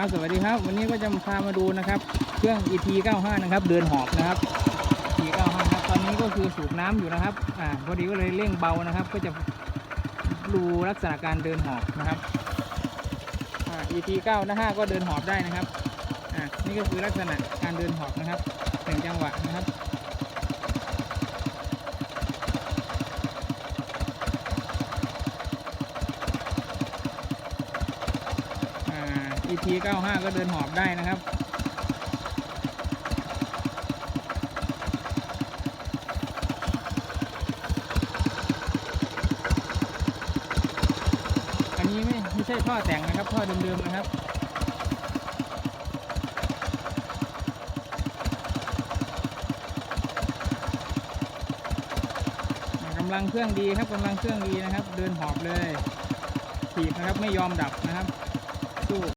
ครับสวัสดีครับ วันนี้ก็จะพามาดูนะครับ เครื่อง EP 95 นะครับ เดินหอบนะครับ EP 95ครับตอนนี้ก็คือสูบน้ำอยู่นะครับอ่าพอดีก็เลยเร่งเบานะครับ ก็จะดูลักษณะการเดินหอบนะครับอ่า EP 95ก็เดินหอบได้นะครับอ่านี่ก็คือลักษณะการเดินหอบนะครับหนึ่งจังหวะนะครับ อ่า ET 95 ก็เดินหอบได้นะครับอันนี้ไม่ไม่ใช่ท่อแต่งนะครับท่อเดิมๆนะครับ กำลังเครื่องดีครับกำลังเครื่องดีนะครับ เดินหอบเลยถีบนะครับไม่ยอมดับนะครับสู้